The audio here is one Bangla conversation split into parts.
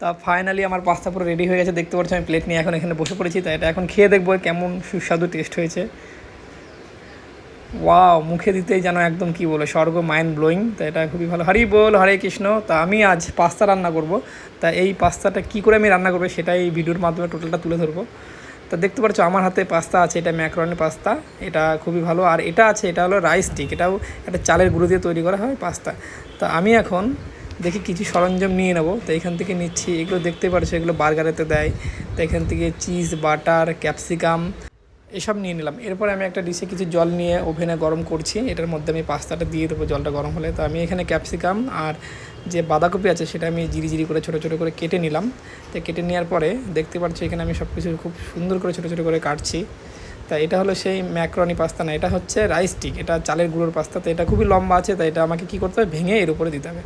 তা ফাইনালি আমার পাস্তা পুরো রেডি হয়ে গেছে, দেখতে পাচ্ছি আমি প্লেট নিয়ে এখন এখানে বসে পড়েছি তাই এটা এখন খেয়ে দেখব কেমন সুস্বাদু টেস্ট হয়েছে। ওয়াও মুখে দিতেই যেন একদম কি বলে, স্বর্গ মাইন্ড ব্লোয়িং তা এটা খুবই ভালো। হরি বল, হরে কৃষ্ণ, তা আমি আজ পাস্তা রান্না করব। তা এই পাস্তাটা কী করে আমি রান্না করব সেটাই ভিডিওর মাধ্যমে টোটালটা তুলে ধরবো। তা দেখতে পাচ্ছ আমার হাতে পাস্তা আছে, এটা ম্যাক্রনি পাস্তা এটা খুবই ভালো। আর এটা আছে, এটা হলো রাইস স্টিক এটাও একটা চালের গুঁড়ো দিয়ে তৈরি করা হয় পাস্তা তা আমি এখন দেখি কিছু সরঞ্জাম নিয়ে নেব। তো এখান থেকে নিচ্ছি, এগুলো দেখতে পারছ, এগুলো বার্গারেতে দেয়। তো এখান থেকে চিজ, বাটার, ক্যাপসিকাম, এসব নিয়ে নিলাম। এরপরে আমি একটা ডিশে কিছু জল নিয়ে ওভেনে গরম করছি। এটার মধ্যে আমি পাস্তাটা দিয়ে দেবো জলটা গরম হলে। তো আমি এখানে ক্যাপসিকাম আর যে বাঁধাকপি আছে, সেটা আমি জিরি জিরি করে, ছোটো ছোটো করে কেটে নিলাম। তো কেটে নেওয়ার পরে দেখতে পাচ্ছি এখানে আমি সব কিছু খুব সুন্দর করে, ছোটো ছোটো করে কাটছি। তা এটা হলো সেই ম্যাক্রনি পাস্তা না, এটা হচ্ছে রাইস স্টিক এটা চালের গুঁড়োর পাস্তা। তো এটা খুবই লম্বা আছে, তাই এটা আমাকে কী করতে হবে? ভেঙে এর উপরে দিতে হবে।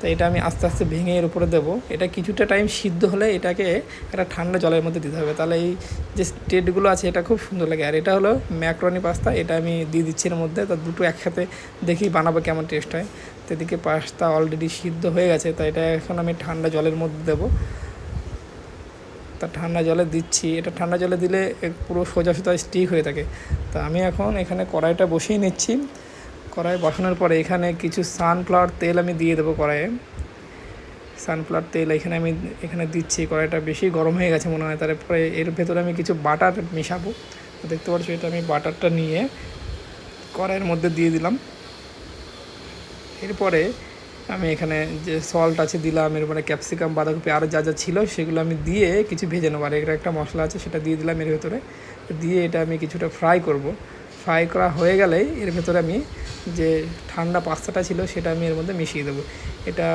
তো এটা আমি আস্তে আস্তে ভেঙে এর উপরে দেবো। এটা কিছুটা টাইম সিদ্ধ হলে এটাকে একটা ঠান্ডা জলের মধ্যে দিতে হবে। তাহলে এই যে স্টেটগুলো আছে, এটা খুব সুন্দর লাগে। আর এটা হলো ম্যাক্রনি পাস্তা এটা আমি দিয়ে দিচ্ছি এর মধ্যে। তো দুটো একসাথে দেখি বানাবো কেমন টেস্ট হয়। তো এদিকে পাস্তা অলরেডি সিদ্ধ হয়ে গেছে, তো এটা এখন আমি ঠান্ডা জলের মধ্যে দেবো। তা ঠান্ডা জলে দিচ্ছি। এটা ঠান্ডা জলে দিলে পুরো সোজা সোজা স্টিক হয়ে থাকে। তা আমি এখন এখানে কড়াইটা বসিয়ে নিচ্ছি। কড়াই বসানোর পরে এখানে কিছু সানফ্লাওয়ার তেল আমি দিয়ে দেবো কড়াইয়ে। সানফ্লাওয়ার তেল এখানে আমি, এখানে দিচ্ছি, কড়াইটা বেশি গরম হয়ে গেছে মনে হয়, তারপরে এর ভেতরে আমি কিছু বাটার মেশাবো। দেখতে পাচ্ছ এটা আমি বাটারটা নিয়ে কড়াইয়ের মধ্যে দিয়ে দিলাম। এরপরে আমি এখানে যে সল্ট আছে দিলাম, এরপরে ক্যাপসিকাম বাঁধাকপি আরও যা যা ছিল সেগুলো আমি দিয়ে কিছু ভেজে নেব। আর এর একটা মশলা আছে, সেটা দিয়ে দিলাম এর ভেতরে। দিয়ে এটা আমি কিছুটা ফ্রাই করব। ফ্রাই করা হয়ে গেলেই এর ভেতরে আমি যে ঠান্ডা পাস্তাটা ছিল সেটা আমি এর মধ্যে মিশিয়ে দেবো। এটা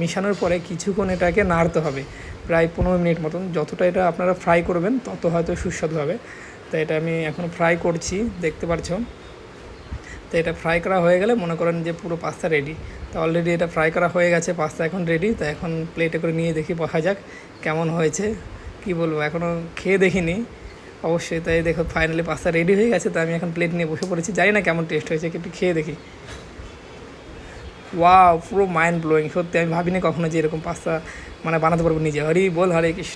মিশানোর পরে কিছুক্ষণ এটাকে নাড়তে হবে, প্রায় পনেরো মিনিট মতন। যতটা এটা আপনারা ফ্রাই করবেন, তত হয়তো সুস্বাদু হবে। তো এটা আমি এখন ফ্রাই করছি, দেখতে পাচ্ছ। তো এটা ফ্রাই করা হয়ে গেলে মনে করেন যে পুরো পাস্তা রেডি তো অলরেডি এটা ফ্রাই করা হয়ে গেছে, পাস্তা এখন রেডি তো এখন প্লেটে করে নিয়ে দেখি, বসা যাক কেমন হয়েছে। কি বলব এখনও খেয়ে দেখিনি। অবশ্যই, তাই দেখো ফাইনালি পাস্তা রেডি হয়ে গেছে, তো আমি এখন প্লেট নিয়ে বসে পড়েছি। জানি না কেমন টেস্ট হয়েছে, একটু খেয়ে দেখি। ওয়া পুরো মাইন্ড ব্লোয়িং সত্যি, আমি ভাবিনি কখনো যে এরকম পাস্তা মানে বানাতে পারব নিজে। হরি বল, হরে কৃষ্ণ।